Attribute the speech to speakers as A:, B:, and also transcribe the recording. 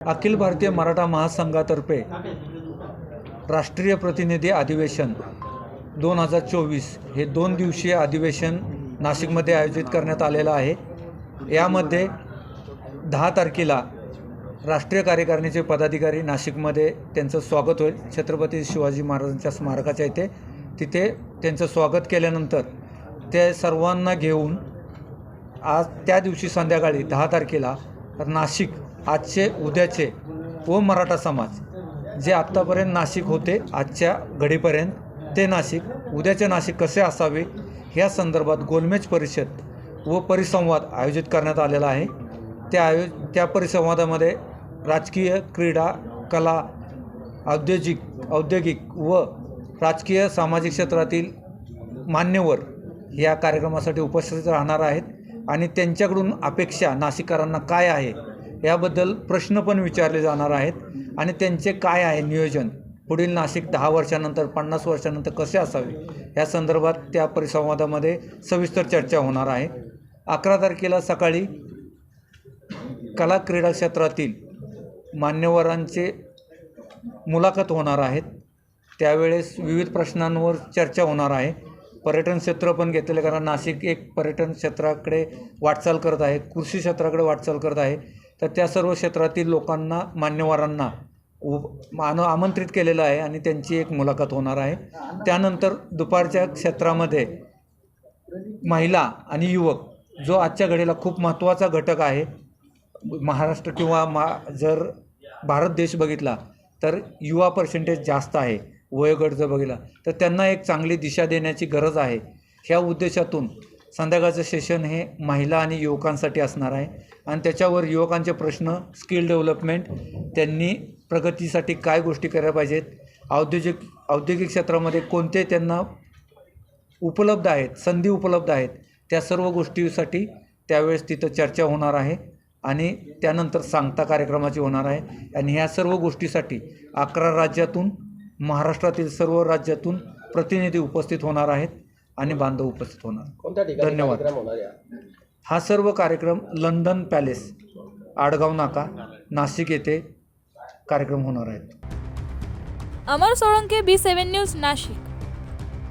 A: अखिल भारतीय मराठा महासंघातर्फे राष्ट्रीय प्रतिनिधी अधिवेशन दोन हजार चोवीस हे दोन दिवसीय अधिवेशन नाशिकमध्ये आयोजित करण्यात आलेलं आहे. यामध्ये दहा तारखेला राष्ट्रीय कार्यकारिणीचे पदाधिकारी नाशिकमध्ये त्यांचं स्वागत होईल. छत्रपती शिवाजी महाराजांच्या स्मारकाच्या इथे. तिथे त्यांचं स्वागत केल्यानंतर ते सर्वांना घेऊन आज त्या दिवशी संध्याकाळी दहा तारखेला नाशिक आजचे उद्याचे व मराठा समाज. जे आत्तापर्यंत नाशिक होते आजच्या घडीपर्यंत ते नाशिक उद्याचे नाशिक कसे असावे ह्या संदर्भात गोलमेज परिषद व परिसंवाद आयोजित करण्यात आलेला आहे. त्या आयो त्या परिसंवादामध्ये राजकीय क्रीडा कला औद्योगिक औद्योगिक व राजकीय सामाजिक क्षेत्रातील मान्यवर या कार्यक्रमासाठी उपस्थित राहणार आहेत आणि त्यांच्याकडून अपेक्षा नाशिककरांना काय आहे याबद्दल प्रश्न पण विचारले जाणार आहेत. आणि त्यांचे काय आहे नियोजन? पुढील नाशिक दहा वर्षानंतर पन्नास वर्षानंतर कसे असावे? या संदर्भात त्या परिसंवादामध्ये सविस्तर चर्चा होणार आहे. अकरा तारखेला सकाळी कला क्रीडा क्षेत्रातील मान्यवरांचे मुलाखत होणार आहेत. त्यावेळेस विविध प्रश्नांवर चर्चा होणार आहे. पर्यटन क्षेत्र पण घेतलेलं कारण नाशिक एक पर्यटन क्षेत्राकडे वाटचाल करत आहे. कृषी क्षेत्राकडे वाटचाल करत आहे. तर त्या सर्व क्षेत्रातील लोकांना मान्यवरांना उ मान आमंत्रित केलेलं आहे आणि त्यांची एक मुलाखत होणार आहे. त्यानंतर दुपारच्या क्षेत्रामध्ये महिला आणि युवक जो आजच्या घडीला खूप महत्त्वाचा घटक आहे महाराष्ट्र किंवा मा जर भारत देश बघितला तर युवा पर्सेंटेज जास्त आहे वयोगट जर बघितला तर त्यांना एक चांगली दिशा देण्याची गरज आहे. ह्या उद्देशातून संध्याकाळचं सेशन हे महिला आणि युवकांसाठी असणार आहे. आणि त्याच्यावर युवकांचे प्रश्न स्किल डेव्हलपमेंट त्यांनी प्रगतीसाठी काय गोष्टी करायला पाहिजेत औद्योगिक औद्योगिक क्षेत्रामध्ये कोणते त्यांना उपलब्ध आहेत संधी उपलब्ध आहेत त्या सर्व गोष्टीसाठी त्यावेळेस तिथं चर्चा होणार आहे आणि त्यानंतर सांगता कार्यक्रमाची होणार आहे. आणि ह्या सर्व गोष्टीसाठी अकरा राज्यातून महाराष्ट्रातील सर्व राज्यातून प्रतिनिधी उपस्थित होणार आहेत. आणि बांधव उपस्थित होणार.
B: कोणत्या ठिकाणी
A: धन्यवाद.
B: कार्यक्रम होणार आहे
A: हा सर्व कार्यक्रम लंडन पॅलेस आडगाव नाका नाशिक येथे कार्यक्रम होणार आहेत.
C: Amar Solanke B seven news Nashik.